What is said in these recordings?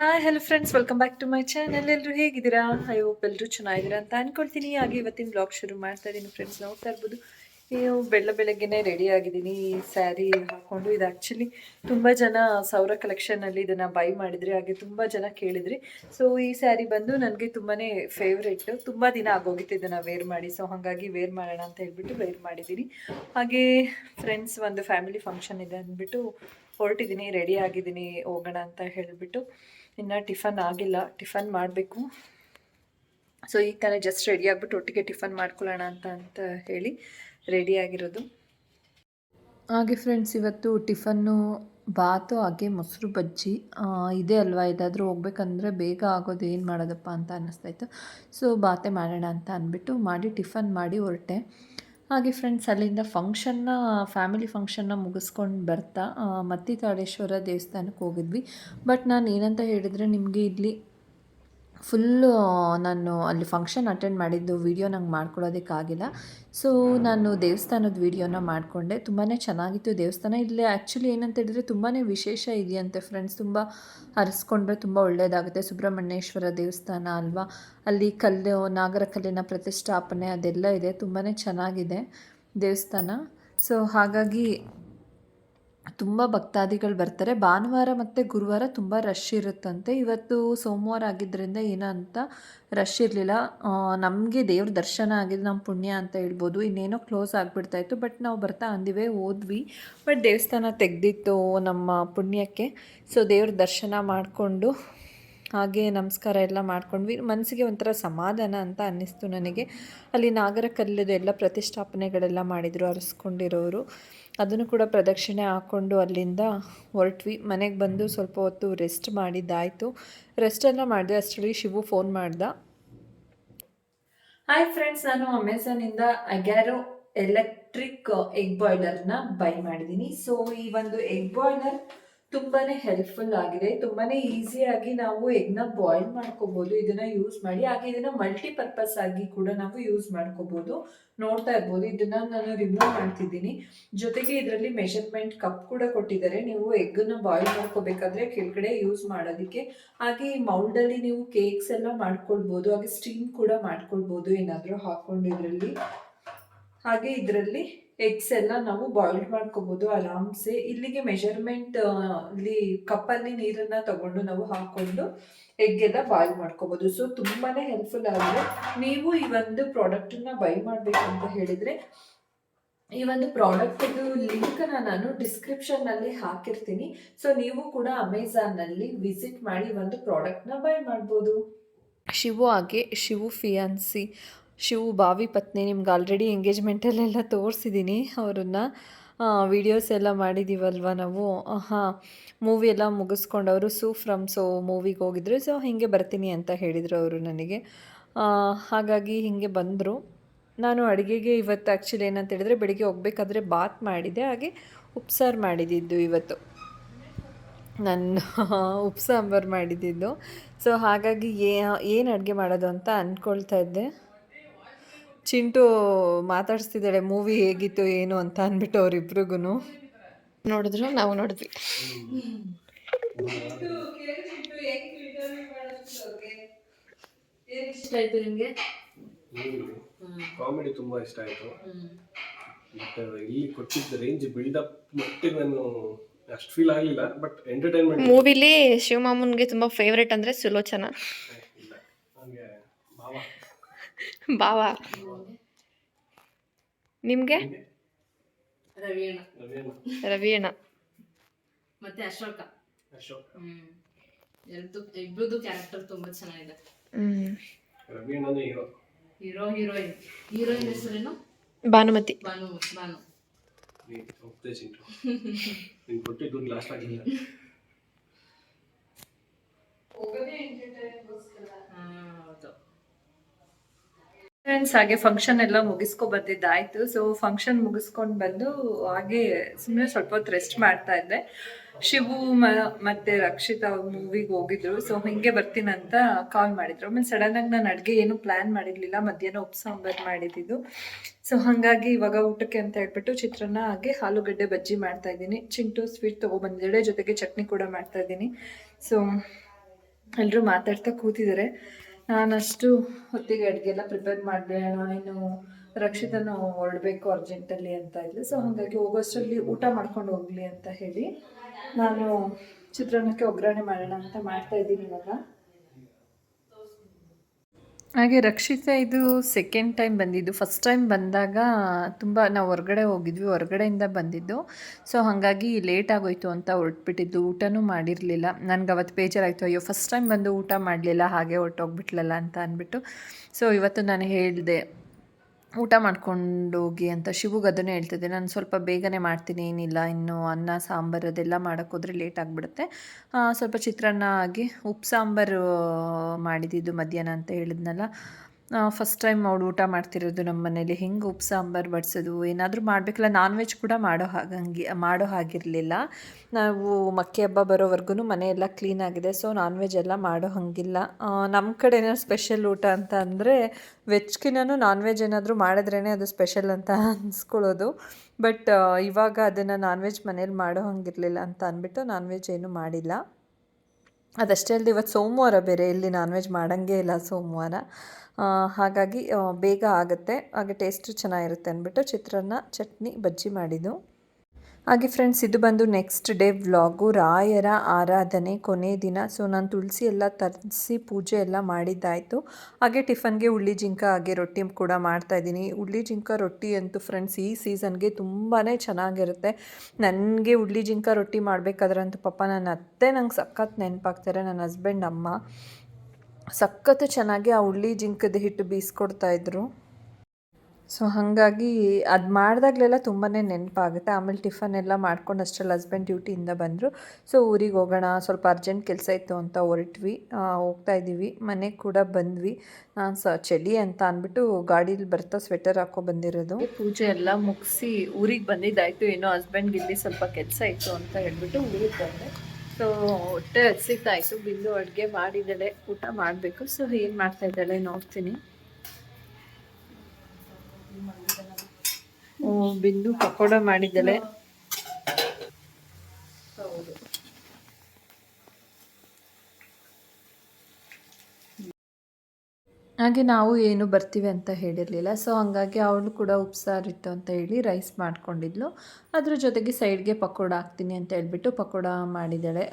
Hi hello friends welcome back to my channel ಎಲ್ಲರೂ ಹೇಗಿದ್ದೀರಾ? I hope ಎಲ್ಲರೂ ಚೆನ್ನಾಗಿದ್ದೀರಾ ಅಂತ ಅನ್ಕೊಳ್ತೀನಿ. ಹಾಗೆ ಇವತ್ತಿನ ಬ್ಲಾಗ್ ಶುರು ಮಾಡ್ತಾ ಇದ್ದೀನಿ ಫ್ರೆಂಡ್ಸ್ ನೋಡ್ತಾ ಇರ್ಬೋದು. ನೀವು ಬೆಳ್ಳ ಬೆಳಗ್ಗೆನೇ ರೆಡಿ ಆಗಿದ್ದೀನಿ. ಸ್ಯಾರಿ ಹಾಕ್ಕೊಂಡು ಇದು ಆ್ಯಕ್ಚುಲಿ ತುಂಬ ಜನ ಸೌರ ಕಲೆಕ್ಷನಲ್ಲಿ ಇದನ್ನು ಬೈ ಮಾಡಿದ್ರಿ, ಹಾಗೆ ತುಂಬ ಜನ ಕೇಳಿದ್ರಿ. ಸೊ ಈ ಸ್ಯಾರಿ ಬಂದು ನನಗೆ ತುಂಬಾ ಫೇವ್ರೇಟು ತುಂಬ ದಿನ ಆಗೋಗಿತ್ತು ಇದನ್ನು ವೇರ್ ಮಾಡಿ. ಸೊ ಹಾಗಾಗಿ ವೇರ್ ಮಾಡೋಣ ಅಂತ ಹೇಳ್ಬಿಟ್ಟು ವೇರ್ ಮಾಡಿದ್ದೀನಿ. ಹಾಗೆ ಫ್ರೆಂಡ್ಸ್ ಒಂದು ಫ್ಯಾಮಿಲಿ ಫಂಕ್ಷನ್ ಇದೆ ಅಂದ್ಬಿಟ್ಟು ಹೊರಟಿದ್ದೀನಿ. ರೆಡಿ ಆಗಿದ್ದೀನಿ. ಹೋಗೋಣ ಅಂತ ಹೇಳಿಬಿಟ್ಟು. ಇನ್ನು ಟಿಫನ್ ಆಗಿಲ್ಲ, ಟಿಫನ್ ಮಾಡಬೇಕು. ಸೊ ಈಗ ತಾನೇ ಜಸ್ಟ್ ರೆಡಿ ಆಗಿಬಿಟ್ಟು ಒಟ್ಟಿಗೆ ಟಿಫನ್ ಮಾಡ್ಕೊಳ್ಳೋಣ ಅಂತ ಅಂತ ಹೇಳಿ ರೆಡಿ ಆಗಿರೋದು. ಹಾಗೆ ಫ್ರೆಂಡ್ಸ್ ಇವತ್ತು ಟಿಫನ್ನು ಬಾತು, ಹಾಗೆ ಮೊಸರು ಬಜ್ಜಿ ಇದೆ ಅಲ್ವಾ? ಇದಾದರೂ ಹೋಗ್ಬೇಕಂದ್ರೆ ಬೇಗ ಆಗೋದು ಏನು ಮಾಡೋದಪ್ಪ ಅಂತ ಅನ್ನಿಸ್ತಾಯಿತ್ತು ಸೊ ಬಾತೆ ಮಾಡೋಣ ಅಂತ ಅಂದ್ಬಿಟ್ಟು ಮಾಡಿ, ಟಿಫನ್ ಮಾಡಿ, ಹೊರಟೆ. ಹಾಗೆ ಫ್ರೆಂಡ್ಸ್ ಅಲ್ಲಿಂದ ಫಂಕ್ಷನ್ನ ಫ್ಯಾಮಿಲಿ ಫಂಕ್ಷನ್ನ ಮುಗಿಸ್ಕೊಂಡು ಬರ್ತಾ ಮತ್ತಿತಾಳೇಶ್ವರ ದೇವಸ್ಥಾನಕ್ಕೆ ಹೋಗಿದ್ವಿ. ಬಟ್ ನಾನು ಏನಂತ ಹೇಳಿದರೆ ನಿಮಗೆ ಇಲ್ಲಿ ಫುಲ್ಲು, ನಾನು ಅಲ್ಲಿ ಫಂಕ್ಷನ್ ಅಟೆಂಡ್ ಮಾಡಿದ್ದು ವೀಡಿಯೋ ನಂಗೆ ಮಾಡ್ಕೊಳ್ಳೋದಕ್ಕಾಗಿಲ್ಲ ಸೊ ನಾನು ದೇವಸ್ಥಾನದ ವೀಡಿಯೋನ ಮಾಡಿಕೊಂಡೆ. ತುಂಬಾ ಚೆನ್ನಾಗಿತ್ತು. ದೇವಸ್ಥಾನ ಇಲ್ಲಿ ಆ್ಯಕ್ಚುಲಿ ಏನಂತ ಹೇಳಿದ್ರೆ ತುಂಬಾ ವಿಶೇಷ ಇದೆಯಂತೆ ಫ್ರೆಂಡ್ಸ್ ತುಂಬ ಹರಿಸ್ಕೊಂಡ್ರೆ ತುಂಬ ಒಳ್ಳೆಯದಾಗುತ್ತೆ ಸುಬ್ರಹ್ಮಣ್ಯೇಶ್ವರ ದೇವಸ್ಥಾನ ಅಲ್ವಾ? ಅಲ್ಲಿ ಕಲ್ಲು, ನಾಗರ ಕಲ್ಲಿನ ಪ್ರತಿಷ್ಠಾಪನೆ ಅದೆಲ್ಲ ಇದೆ. ತುಂಬಾ ಚೆನ್ನಾಗಿದೆ ದೇವಸ್ಥಾನ. ಸೊ ಹಾಗಾಗಿ ತುಂಬ ಭಕ್ತಾದಿಗಳು ಬರ್ತಾರೆ. ಭಾನುವಾರ ಮತ್ತು ಗುರುವಾರ ತುಂಬ ರಶ್ ಇರುತ್ತಂತೆ. ಇವತ್ತು ಸೋಮವಾರ ಆಗಿದ್ದರಿಂದ ಏನಂತ ರಶ್ ಇರಲಿಲ್ಲ. ನಮಗೆ ದೇವ್ರ ದರ್ಶನ ಆಗಿದೆ ನಮ್ಮ ಪುಣ್ಯ ಅಂತ ಹೇಳ್ಬೋದು. ಇನ್ನೇನೋ ಕ್ಲೋಸ್ ಆಗಿಬಿಡ್ತಾಯಿತ್ತು ಬಟ್ ನಾವು ಬರ್ತಾ ಅಂದಿವೆ ಹೋದ್ವಿ. ಬಟ್ ದೇವಸ್ಥಾನ ತೆಗೆದಿತ್ತು ನಮ್ಮ ಪುಣ್ಯಕ್ಕೆ. ಸೊ ದೇವ್ರ ದರ್ಶನ ಮಾಡಿಕೊಂಡು ಹಾಗೆ ನಮಸ್ಕಾರ ಎಲ್ಲ ಮಾಡ್ಕೊಂಡ್ವಿ. ಮನಸ್ಸಿಗೆ ಒಂಥರ ಸಮಾಧಾನ ಅಂತ ಅನ್ನಿಸ್ತು ನನಗೆ. ಅಲ್ಲಿ ನಾಗರ ಕಲ್ಲದು ಎಲ್ಲ ಪ್ರತಿಷ್ಠಾಪನೆಗಳೆಲ್ಲ ಮಾಡಿದರು, ಅರಸ್ಕೊಂಡಿರೋರು. ಅದನ್ನು ಕೂಡ ಪ್ರದಕ್ಷಿಣೆ ಹಾಕ್ಕೊಂಡು ಅಲ್ಲಿಂದ ಹೊರಟ್ವಿ. ಮನೆಗೆ ಬಂದು ಸ್ವಲ್ಪ ಹೊತ್ತು ರೆಸ್ಟ್ ಮಾಡಿದ್ದಾಯಿತು. ರೆಸ್ಟೆಲ್ಲ ಮಾಡಿದೆ. ಅಷ್ಟರಲ್ಲಿ ಶಿವು ಫೋನ್ ಮಾಡ್ದ. ಹಾಯ್ ಫ್ರೆಂಡ್ಸ್ ನಾನು ಅಮೆಝಾನಿಂದ ಅಗ್ಯಾರೋ ಎಲೆಕ್ಟ್ರಿಕ್ ಎಗ್ ಬಾಯ್ಲರ್ನ ಬೈ ಮಾಡಿದ್ದೀನಿ. ಸೊ ಈ ಒಂದು ಎಗ್ ಬಾಯ್ಲರ್ ತುಂಬಾನೇ ಹೆಲ್ಪ್ಫುಲ್ ಆಗಿದೆ. ತುಂಬಾನೇ ಈಸಿಯಾಗಿ ನಾವು ಎಗ್ನ ಬಾಯ್ಲ್ ಮಾಡ್ಕೋಬಹುದು ಇದನ್ನ ಯೂಸ್ ಮಾಡಿ, ಹಾಗೆ ಇದನ್ನ ಮಲ್ಟಿಪರ್ಪಸ್ ಆಗಿ ಕೂಡ ನಾವು ಯೂಸ್ ಮಾಡ್ಕೋಬಹುದು ನೋಡ್ತಾ ಇರ್ಬೋದು. ಇದನ್ನ ನಾನು ರಿಮೂವ್ ಮಾಡ್ತಿದ್ದೀನಿ. ಜೊತೆಗೆ ಇದರಲ್ಲಿ ಮೆಷರ್ಮೆಂಟ್ ಕಪ್ ಕೂಡ ಕೊಟ್ಟಿದ್ದಾರೆ. ನೀವು ಎಗ್ನ ಬಾಯ್ಲ್ ಮಾಡ್ಕೋಬೇಕಾದ್ರೆ ಕೆಳಗಡೆ ಯೂಸ್ ಮಾಡೋದಕ್ಕೆ. ಹಾಗೆ ಈ ಮೌಲ್ಡಲ್ಲಿ ನೀವು ಕೇಕ್ಸ್ ಎಲ್ಲ ಮಾಡ್ಕೊಳ್ಬೋದು. ಹಾಗೆ ಸ್ಟೀಮ್ ಕೂಡ ಮಾಡ್ಕೊಳ್ಬೋದು ಏನಾದರೂ ಹಾಕೊಂಡು ಇದರಲ್ಲಿ. ಹಾಗೆ ಇದರಲ್ಲಿ ಎಗ್ಸ್ ಎಲ್ಲ ನಾವು ಬಾಯ್ಲ್ ಮಾಡ್ಕೊಬೋದು ಆರಾಮ್ಸೆ. ಇಲ್ಲಿಗೆ ಮೆಷರ್ಮೆಂಟ್ ಇಲ್ಲಿ ಕಪ್ಪಲ್ಲಿ ನೀರನ್ನ ತಗೊಂಡು ನಾವು ಹಾಕೊಂಡು ಎಗ್ ಎಲ್ಲ ಬಾಯ್ಲ್ ಮಾಡ್ಕೋಬೋದು. ಸೊ ತುಂಬಾ ಹೆಲ್ಪ್ಫುಲ್ ಆಗಿದೆ. ನೀವು ಈ ಒಂದು ಪ್ರಾಡಕ್ಟನ್ನ ಬೈ ಮಾಡಬೇಕು ಅಂತ ಹೇಳಿದ್ರೆ, ಈ ಒಂದು ಪ್ರಾಡಕ್ಟ್ದು ಲಿಂಕ್ ನಾನು ಡಿಸ್ಕ್ರಿಪ್ಷನ್ನಲ್ಲಿ ಹಾಕಿರ್ತೀನಿ. ಸೊ ನೀವು ಕೂಡ ಅಮೆಝಾನ್ನಲ್ಲಿ ವಿಸಿಟ್ ಮಾಡಿ ಒಂದು ಪ್ರಾಡಕ್ಟ್ನ ಬೈ ಮಾಡ್ಬೋದು. ಶಿವು ಹಾಗೆ, ಶಿವು ಫಿಯಾನ್ಸಿ ಶಿವು ಬಾವಿ ಪತ್ನಿ ನಿಮ್ಗೆ ಆಲ್ರೆಡಿ ಎಂಗೇಜ್ಮೆಂಟಲ್ಲೆಲ್ಲ ತೋರಿಸಿದ್ದೀನಿ ಅವರನ್ನು ವಿಡಿಯೋಸ್ ಎಲ್ಲ ಮಾಡಿದ್ದೀವಲ್ವ ನಾವು? ಹಾಂ ಮೂವಿ ಎಲ್ಲ ಮುಗಿಸ್ಕೊಂಡು ಅವರು ಸೂ ಫ್ರಮ್ ಸೋ ಮೂವಿಗೆ ಹೋಗಿದ್ರು. ಸೊ ಹೀಗೆ ಬರ್ತೀನಿ ಅಂತ ಹೇಳಿದರು ಅವರು ನನಗೆ. ಹಾಗಾಗಿ ಹೀಗೆ ಬಂದರು. ನಾನು ಅಡುಗೆಗೆ ಇವತ್ತು ಆ್ಯಕ್ಚುಲಿ ಏನಂತ ಹೇಳಿದರೆ ಬೆಳಿಗ್ಗೆ ಹೋಗ್ಬೇಕಾದ್ರೆ ಬಾತ್ ಮಾಡಿದೆ. ಹಾಗೆ ಉಪ್ಸಾರು ಮಾಡಿದ್ದಿದ್ದು ಇವತ್ತು. ನಾನು ಉಪ್ಸಾಂಬಾರು ಮಾಡಿದ್ದಿದ್ದು ಸೊ ಹಾಗಾಗಿ ಏನು ಅಡುಗೆ ಮಾಡೋದು ಅಂತ ಅಂದ್ಕೊಳ್ತಾ ಇದ್ದೆ. ಚಿಂಟು ಮಾತಾಡಿಸ್ತಿದ್ದಾಳೆ ಮೂವಿ ಹೇಗಿತ್ತು ಏನು ಅಂತ ಅಂದ್ಬಿಟ್ಟು ಅವ್ರಿಬ್ರಿಗು ನೋಡಿದ್ರು ನಾವು ನೋಡಿದ್ವಿ. ಇಷ್ಟ ಆಯ್ತು ನಿಮಗೆ ಕಾಮಿಡಿ ತುಂಬಾ ಇಷ್ಟ ಆಯ್ತು. ಬಟ್ ಇಲ್ಲಿ ಕೊಟ್ಟಿದ್ದ ರೇಂಜ್ ಬಿಲ್ಡಪ್ ಮಟ್ಟಿಗೆ ನಾನು ಅಷ್ಟು ಫೀಲ್ ಆಗಲಿಲ್ಲ ಬಟ್ ಎಂಟರ್ಟೈನ್ಮೆಂಟ್ ಮೂವಿಲಿ ಶಿವಮಾಮನ್ಗೆ ತುಂಬಾ ಫೇವ್ರೇಟ್ ಅಂದ್ರೆ ಸುಲೋಚನ. ಹಂಗೆ ಭಾವ. ಭಾವ ನಿಮ್ಗೆ? ರವಿಯಣ್ಣ ರವಿಯಣ್ಣ ರವಿ ಮತ್ತೆ ಅಶೋಕ. ಅಶೋಕ್. ಹ್ಮ್. ಇಬ್ರದ್ದು ಕ್ಯಾರೆಕ್ಟರ್ ತುಂಬಾ ಚೆನ್ನಾಗಿದೆ. ಹೀರೋ. Hero heroine. ಹೀರೋಯಿನ್ ಹೆಸರೇನು? ಭಾನುಮತಿ. ಭಾನು ಭಾನು. ಲಾಸ್ಟ್ ಫ್ರೆಂಡ್ಸ್ ಹಾಗೆ ಫಂಕ್ಷನ್ ಎಲ್ಲ ಮುಗಿಸ್ಕೊ ಬಂದಿದ್ದಾಯ್ತು. ಸೊ ಫಂಕ್ಷನ್ ಮುಗಿಸ್ಕೊಂಡು ಬಂದು ಹಾಗೆ ಸುಮ್ಮನೆ ಸ್ವಲ್ಪ ಹೊತ್ತು ರೆಸ್ಟ್ ಮಾಡ್ತಾ ಇದ್ದೆ. ಶಿವು ಮತ್ತೆ ರಕ್ಷಿತಾ ಮೂವಿಗೆ ಹೋಗಿದ್ರು. ಸೊ ಹಿಂಗೆ ಬರ್ತೀನಂತ ಕಾಲ್ ಮಾಡಿದ್ರು. ಆಮೇಲೆ ಸಡನ್ ಆಗಿ ನಾನು ಅಡುಗೆ ಏನು ಪ್ಲಾನ್ ಮಾಡಿರ್ಲಿಲ್ಲ. ಮಧ್ಯಾಹ್ನ ಉಪ್ಪು ಸಾಂಬಾರು ಮಾಡಿದ್ದು ಸೊ ಹಾಗಾಗಿ ಇವಾಗ ಊಟಕ್ಕೆ ಅಂತ ಹೇಳ್ಬಿಟ್ಟು ಚಿತ್ರಾನ್ನ ಹಾಗೆ ಆಲೂಗಡ್ಡೆ ಬಜ್ಜಿ ಮಾಡ್ತಾ ಇದ್ದೀನಿ. ಚಿಂಟು ಸ್ವೀಟ್ ತೊಗೊಬಂದಿದ್ದಾಳೆ ಜೊತೆಗೆ ಚಟ್ನಿ ಕೂಡ ಮಾಡ್ತಾ ಇದ್ದೀನಿ. ಸೊ ಎಲ್ಲರೂ ಮಾತಾಡ್ತಾ ಕೂತಿದ್ದಾರೆ. ನಾನಷ್ಟು ಹೊತ್ತಿಗೆ ಅಡುಗೆ ಎಲ್ಲ ಪ್ರಿಪೇರ್ ಮಾಡಿದೆ ಇನ್ನು ರಕ್ಷಿತನು ಹೊರಡಬೇಕು ಅರ್ಜೆಂಟಲ್ಲಿ ಅಂತ ಇದ್ಲು. ಸೊ ಹಾಗಾಗಿ ಹೋಗೋಷ್ಟರಲ್ಲಿ ಊಟ ಮಾಡ್ಕೊಂಡು ಹೋಗಲಿ ಅಂತ ಹೇಳಿ ನಾನು ಚಿತ್ರಾನ್ನಕ್ಕೆ ಒಗ್ಗರಣೆ ಮಾಡೋಣ ಅಂತ ಮಾಡ್ತಾ ಇದ್ದೀನಿ ಇವಾಗ. ಹಾಗೆ ರಕ್ಷಿತಾ ಇದು ಸೆಕೆಂಡ್ ಟೈಮ್ ಬಂದಿದ್ದು. ಫಸ್ಟ್ ಟೈಮ್ ಬಂದಾಗ ತುಂಬ ನಾವು ಹೊರಗಡೆ ಹೋಗಿದ್ವಿ, ಹೊರಗಡೆಯಿಂದ ಬಂದಿದ್ದು. ಸೊ ಹಾಗಾಗಿ ಲೇಟ್ ಆಗೋಯ್ತು ಅಂತ ಹೊರಟ್ಬಿಟ್ಟಿದ್ದು. ಊಟನೂ ಮಾಡಿರಲಿಲ್ಲ. ನನಗೆ ಅವತ್ತು ಬೇಜಾರಾಯಿತು. ಅಯ್ಯೋ ಫಸ್ಟ್ ಟೈಮ್ ಬಂದು ಊಟ ಮಾಡಲಿಲ್ಲ, ಹಾಗೆ ಹೊರಟೋಗ್ಬಿಟ್ಲಲ್ಲ ಅಂತ ಅಂದ್ಬಿಟ್ಟು. ಸೊ ಇವತ್ತು ನಾನು ಹೇಳಿದೆ ಊಟ ಮಾಡ್ಕೊಂಡು ಹೋಗಿ ಅಂತ ಶಿವುಗೆ ಅದನ್ನೇ ಹೇಳ್ತಿದ್ದೆ. ನಾನು ಸ್ವಲ್ಪ ಬೇಗನೆ ಮಾಡ್ತೀನಿ, ಏನಿಲ್ಲ, ಇನ್ನು ಅನ್ನ, ಸಾಂಬಾರು ಅದೆಲ್ಲ ಮಾಡೋಕ್ಕೋದ್ರೆ ಲೇಟ್ ಆಗಿಬಿಡುತ್ತೆ. ಸ್ವಲ್ಪ ಚಿತ್ರಾನ್ನ ಆಗಿ ಉಪ್ಪು ಸಾಂಬಾರು ಮಾಡಿದ್ದಿದ್ದು ಮಧ್ಯಾಹ್ನ ಅಂತ ಹೇಳಿದ್ನಲ್ಲ ಫಸ್ಟ್ ಟೈಮ್ ಅವಳು ಊಟ ಮಾಡ್ತಿರೋದು ನಮ್ಮ ಮನೇಲಿ. ಹೆಂಗೆ ಉಪ್ಪು ಸಾಂಬಾರು ಬಡಿಸೋದು? ಏನಾದರೂ ಮಾಡಬೇಕಲ್ಲ ನಾನ್ ವೆಜ್ ಕೂಡ ಮಾಡೋ ಹಾಗಂಗೆ ಮಾಡೋ ಹಾಗಿರಲಿಲ್ಲ. ನಾವು ಮಕ್ಕಿ ಹಬ್ಬ ಬರೋವರೆಗೂ ಮನೆಯೆಲ್ಲ ಕ್ಲೀನ್ ಆಗಿದೆ ಸೊ ನಾನ್ ವೆಜ್ ಎಲ್ಲ ಮಾಡೋ ಹಾಗಿಲ್ಲ. ನಮ್ಮ ಕಡೆ ಏನಾದ್ರು ಸ್ಪೆಷಲ್ ಊಟ ಅಂತ ಅಂದರೆ ವೆಜ್ಗಿನೂ ನಾನ್ ವೆಜ್ ಏನಾದರೂ ಮಾಡಿದ್ರೇ ಅದು ಸ್ಪೆಷಲ್ ಅಂತ ಅನ್ಸ್ಕೊಳ್ಳೋದು. ಬಟ್ ಇವಾಗ ಅದನ್ನು ನಾನ್ ವೆಜ್ ಮನೇಲಿ ಮಾಡೋ ಹಾಗಿರಲಿಲ್ಲ ಅಂತ ಅಂದ್ಬಿಟ್ಟು ನಾನ್ ವೆಜ್ ಏನೂ ಮಾಡಿಲ್ಲ. ಅದಷ್ಟೇ ಅಲ್ಲದೆ ಇವತ್ತು ಸೋಮವಾರ ಬೇರೆ ಇಲ್ಲಿ ನಾನ್ ವೆಜ್ ಮಾಡೋಂಗೇ ಇಲ್ಲ ಸೋಮವಾರ. ಹಾಗಾಗಿ ಬೇಗ ಆಗುತ್ತೆ. ಹಾಗೆ ಟೇಸ್ಟು ಚೆನ್ನಾಗಿರುತ್ತೆ ಅಂದ್ಬಿಟ್ಟು ಚಿತ್ರಾನ್ನ, ಚಟ್ನಿ, ಬಜ್ಜಿ ಮಾಡಿದ್ದು. ಹಾಗೆ ಫ್ರೆಂಡ್ಸ್ ಇದು ಬಂದು ನೆಕ್ಸ್ಟ್ ಡೇ ವ್ಲಾಗು ರಾಯರ ಆರಾಧನೆ ಕೊನೆ ದಿನ. ಸೊ ನಾನು ತುಳಸಿ ಎಲ್ಲ ತರಿಸಿ ಪೂಜೆ ಎಲ್ಲ ಮಾಡಿದ್ದಾಯಿತು. ಹಾಗೆ ಟಿಫನ್ಗೆ ಉಳ್ಳಿ ಜಿಂಕ, ಹಾಗೆ ರೊಟ್ಟಿ ಕೂಡ ಮಾಡ್ತಾಯಿದ್ದೀನಿ ಉಳ್ಳಿ ಜಿಂಕ, ರೊಟ್ಟಿ ಅಂತೂ ಫ್ರೆಂಡ್ಸ್ ಈ ಸೀಸನ್ಗೆ ತುಂಬಾ ಚೆನ್ನಾಗಿರುತ್ತೆ. ನನಗೆ ಉಳ್ಳಿ ಜಿಂಕ, ರೊಟ್ಟಿ ಮಾಡಬೇಕಾದ್ರಂತೂ ಪಾಪ ನನ್ನ ಅತ್ತೆ ನಂಗೆ ಸಖತ್ ನೆನಪಾಗ್ತಾರೆ ನನ್ನ ಹಸ್ಬೆಂಡ್ ಅಮ್ಮ. ಸಖತ್ತು ಚೆನ್ನಾಗಿ ಆ ಉಳ್ಳಿ ಜಿಂಕದ ಹಿಟ್ಟು ಬೀಸ್ಕೊಡ್ತಾಯಿದ್ರು ಸೊ ಹಾಗಾಗಿ ಅದು ಮಾಡಿದಾಗಲೆಲ್ಲ ತುಂಬಾ ನೆನಪಾಗುತ್ತೆ. ಆಮೇಲೆ ಟಿಫನ್ ಎಲ್ಲ ಮಾಡ್ಕೊಂಡು ಅಷ್ಟರಲ್ಲಿ ಹಸ್ಬೆಂಡ್ ಡ್ಯೂಟಿಯಿಂದ ಬಂದರು. ಸೊ ಊರಿಗೆ ಹೋಗೋಣ, ಸ್ವಲ್ಪ ಅರ್ಜೆಂಟ್ ಕೆಲಸ ಇತ್ತು ಅಂತ ಹೊರಟ್ವಿ. ಹೋಗ್ತಾ ಇದ್ದೀವಿ. ಮನೆಗೆ ಕೂಡ ಬಂದ್ವಿ. ನಾನು ಸ, ಚಳಿ ಅಂತ ಅಂದ್ಬಿಟ್ಟು ಗಾಡೀಲಿ ಬರ್ತಾ ಸ್ವೆಟರ್ ಹಾಕೋ ಬಂದಿರೋದು. ಪೂಜೆ ಎಲ್ಲ ಮುಗಿಸಿ ಊರಿಗೆ ಬಂದಿದ್ದಾಯಿತು. ಏನೋ ಹಸ್ಬೆಂಡ್ಗೆ ಇಲ್ಲಿ ಸ್ವಲ್ಪ ಕೆಲಸ ಇತ್ತು ಅಂತ ಹೇಳ್ಬಿಟ್ಟು ಊರಿಗೆ ಬಂದೆ. ಸೊ ಹೊಟ್ಟೆ ಹಸಿತಾಯಿತು ಬಿಂದು ಅಡುಗೆ ಮಾಡಿದ್ದಾಳೆ. ಊಟ ಮಾಡಬೇಕು. ಸೊ ಏನು ಮಾಡ್ತಾ ಇದ್ದಾಳೆ ನೋಡ್ತೀನಿ. ಬಿಂದು ಪಕೋಡ ಮಾಡಿದ್ದಾಳೆ. ಹಾಗೆ ನಾವು ಏನು ಬರ್ತೀವಿ ಅಂತ ಹೇಳಿರಲಿಲ್ಲ. ಸೊ ಹಾಗಾಗಿ ಅವಳು ಕೂಡ ಉಪ್ಸಾರಿತ್ತು ಅಂತ ಹೇಳಿ ರೈಸ್ ಮಾಡ್ಕೊಂಡಿದ್ಲು. ಅದ್ರ ಜೊತೆಗೆ ಸೈಡ್ಗೆ ಪಕೋಡ ಹಾಕ್ತೀನಿ ಅಂತ ಹೇಳ್ಬಿಟ್ಟು ಪಕೋಡ ಮಾಡಿದ್ದಾಳೆ.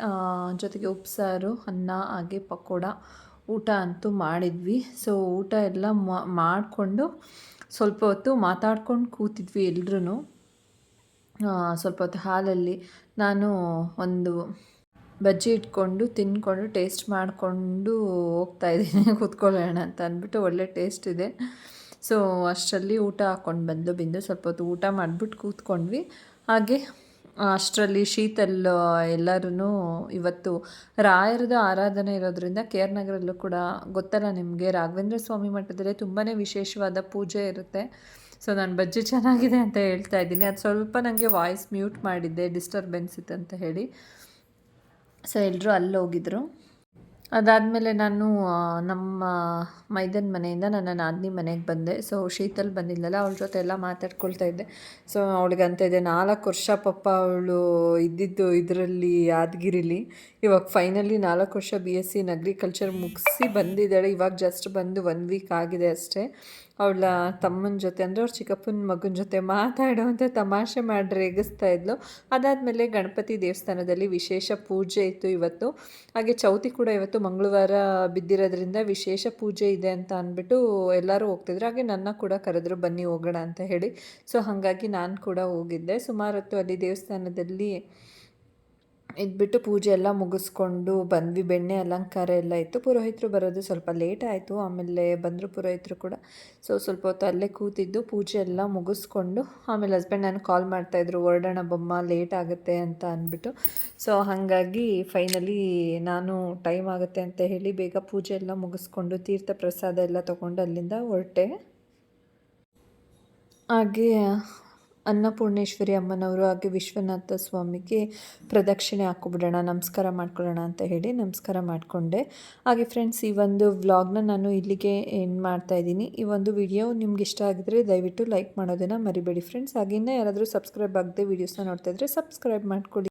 ಜೊತೆಗೆ ಉಪ್ಸಾರು ಅನ್ನ, ಹಾಗೆ ಪಕೋಡ ಊಟ ಅಂತೂ ಮಾಡಿದ್ವಿ. ಸೊ ಊಟ ಎಲ್ಲ ಮಾಡಿಕೊಂಡು ಸ್ವಲ್ಪ ಹೊತ್ತು ಮಾತಾಡ್ಕೊಂಡು ಕೂತಿದ್ವಿ ಎಲ್ಲರೂ ಸ್ವಲ್ಪ ಹೊತ್ತು ಹಾಲಲ್ಲಿ ನಾನು ಒಂದು ಬಜ್ಜಿ ಇಟ್ಕೊಂಡು ತಿಂದ್ಕೊಂಡು ಟೇಸ್ಟ್ ಮಾಡಿಕೊಂಡು ಹೋಗ್ತಾ ಇದ್ದೀನಿ, ಕೂತ್ಕೊಳ್ಳೋಣ ಅಂತ ಅಂದ್ಬಿಟ್ಟು ಒಳ್ಳೆ ಟೇಸ್ಟ್ ಇದೆ. ಸೊ ಅಷ್ಟರಲ್ಲಿ ಊಟ ಹಾಕ್ಕೊಂಡು ಬಂದು, ಬಿಂದು ಸ್ವಲ್ಪ ಹೊತ್ತು ಊಟ ಮಾಡಿಬಿಟ್ಟು ಕೂತ್ಕೊಂಡ್ವಿ. ಹಾಗೆ ಅಷ್ಟರಲ್ಲಿ ಶೀತಲ್ ಎಲ್ಲರೂ ಇವತ್ತು ರಾಯರದು ಆರಾಧನೆ ಇರೋದ್ರಿಂದ ಕೆ ಆರ್ ನಗರಲ್ಲೂ ಕೂಡ ಗೊತ್ತಲ್ಲ ನಿಮಗೆ. ರಾಘವೇಂದ್ರ ಸ್ವಾಮಿ ಮಠದಲ್ಲಿ ತುಂಬಾ ವಿಶೇಷವಾದ ಪೂಜೆ ಇರುತ್ತೆ. ಸೊ ನಾನು ಬಜ್ಜಿ ಚೆನ್ನಾಗಿದೆ ಅಂತ ಹೇಳ್ತಾ ಇದ್ದೀನಿ. ಅದು ಸ್ವಲ್ಪ ನನಗೆ ವಾಯ್ಸ್ ಮ್ಯೂಟ್ ಮಾಡಿದ್ದೆ ಡಿಸ್ಟರ್ಬೆನ್ಸ್ ಇತ್ತು ಅಂತ ಹೇಳಿ. ಸೊ ಎಲ್ಲರೂ ಅಲ್ಲಿ ಹೋಗಿದ್ರು ಅದಾದಮೇಲೆ ನಾನು ನಮ್ಮ ಮೈದನ್ ಮನೆಯಿಂದ ನನ್ನ ನಾದಿನಿ ಮನೆಗೆ ಬಂದೆ. ಸೊ ಶೀತಲ್ ಬಂದಿಲ್ಲಲ್ಲ ಅವಳ ಜೊತೆ ಎಲ್ಲ ಮಾತಾಡ್ಕೊಳ್ತಾ ಇದ್ದೆ. ಸೊ ಅವಳಿಗೆ ಅಂತ ಇದೆ, ನಾಲ್ಕು ವರ್ಷ ಪಪ್ಪ ಅವಳು ಇದ್ದಿದ್ದು ಇದರಲ್ಲಿ ಯಾದಗಿರಿಲಿ. ಇವಾಗ ಫೈನಲಿ ನಾಲ್ಕು ವರ್ಷ ಬಿ ಎಸ್ ಸಿ ಅಗ್ರಿಕಲ್ಚರ್ ಮುಗಿಸಿ ಬಂದಿದ್ದಾಳೆ. ಇವಾಗ ಜಸ್ಟ್ ಬಂದು ಒನ್ ವೀಕ್ ಆಗಿದೆ ಅಷ್ಟೇ. ಅವಳ ತಮ್ಮನ ಜೊತೆ, ಅಂದರೆ ಅವ್ರ ಚಿಕ್ಕಪ್ಪನ ಮಗನ ಜೊತೆ ಮಾತಾಡುವಂತೆ ತಮಾಷೆ ಮಾಡಿ ರೇಗಿಸ್ತಾ ಇದ್ಲು. ಅದಾದಮೇಲೆ ಗಣಪತಿ ದೇವಸ್ಥಾನದಲ್ಲಿ ವಿಶೇಷ ಪೂಜೆ ಇತ್ತು ಇವತ್ತು. ಹಾಗೆ ಚೌತಿ ಕೂಡ ಇವತ್ತು ಮಂಗಳವಾರ ಬಿದ್ದಿರೋದ್ರಿಂದ ವಿಶೇಷ ಪೂಜೆ ಇದೆ ಅಂತ ಅಂದ್ಬಿಟ್ಟು ಎಲ್ಲರೂ ಹೋಗ್ತಿದ್ರು. ಹಾಗೆ ನನ್ನ ಕೂಡ ಕರೆದ್ರು, ಬನ್ನಿ ಹೋಗೋಣ ಅಂತ ಹೇಳಿ. ಸೊ, ಹಾಗಾಗಿ ನಾನು ಕೂಡ ಹೋಗಿದ್ದೆ. ಸುಮಾರು ಹೊತ್ತು ಅಲ್ಲಿ ದೇವಸ್ಥಾನದಲ್ಲಿ ಇದ್ಬಿಟ್ಟು ಪೂಜೆ ಎಲ್ಲ ಮುಗಿಸ್ಕೊಂಡು ಬಂದ್ವಿ. ಬೆಣ್ಣೆ, ಅಲಂಕಾರ ಎಲ್ಲ ಇತ್ತು. ಪುರೋಹಿತರು ಬರೋದು ಸ್ವಲ್ಪ ಲೇಟ್ ಆಯಿತು. ಆಮೇಲೆ ಬಂದರು ಪುರೋಹಿತರು ಕೂಡ. ಸೊ ಸ್ವಲ್ಪ ಹೊತ್ತು ಅಲ್ಲೇ ಕೂತಿದ್ದು. ಪೂಜೆ ಎಲ್ಲ ಮುಗಿಸ್ಕೊಂಡು ಆಮೇಲೆ ಹಸ್ಬೆಂಡ್ ನಾನು ಕಾಲ್ ಮಾಡ್ತಾಯಿದ್ರು ಹೊರಡೋಣ ಬೊಮ್ಮ, ಲೇಟ್ ಆಗುತ್ತೆ ಅಂತ ಅಂದ್ಬಿಟ್ಟು. ಸೊ ಹಾಗಾಗಿ ಫೈನಲಿ ನಾನು ಟೈಮ್ ಆಗುತ್ತೆ ಅಂತ ಹೇಳಿ ಬೇಗ ಪೂಜೆ ಎಲ್ಲ ಮುಗಿಸ್ಕೊಂಡು ತೀರ್ಥ ಪ್ರಸಾದ ಎಲ್ಲ ತೊಗೊಂಡು ಅಲ್ಲಿಂದ ಹೊರಟೆ. ಹಾಗೆ ಅನ್ನಪೂರ್ಣೇಶ್ವರಿ ಅಮ್ಮನವರು ಹಾಗೆ ವಿಶ್ವನಾಥ ಸ್ವಾಮಿಗೆ ಪ್ರದಕ್ಷಿಣೆ ಹಾಕ್ಕೊಬಿಡೋಣ ನಮಸ್ಕಾರ ಮಾಡ್ಕೊಳ್ಳೋಣ ಅಂತ ಹೇಳಿ ನಮಸ್ಕಾರ ಮಾಡಿಕೊಂಡೆ. ಹಾಗೆ ಫ್ರೆಂಡ್ಸ್ ಈ ಒಂದು ವ್ಲಾಗ್ನ ನಾನು ಇಲ್ಲಿಗೆ ಎಂಡ್ ಮಾಡ್ತಾ ಇದ್ದೀನಿ. ಈ ಒಂದು ವಿಡಿಯೋ ನಿಮ್ಗೆ ಇಷ್ಟ ಆಗಿದ್ರೆ ದಯವಿಟ್ಟು ಲೈಕ್ ಮಾಡೋದನ್ನು ಮರಿಬೇಡಿ ಫ್ರೆಂಡ್ಸ್ ಹಾಗೆ ಇನ್ನೂ ಯಾರಾದರೂ ಸಬ್ಸ್ಕ್ರೈಬ್ ಆಗದೆ ವೀಡಿಯೋಸ್ನ ನೋಡ್ತಾ ಇದ್ದರೆ ಸಬ್ಸ್ಕ್ರೈಬ್ ಮಾಡ್ಕೊಳ್ಳಿ.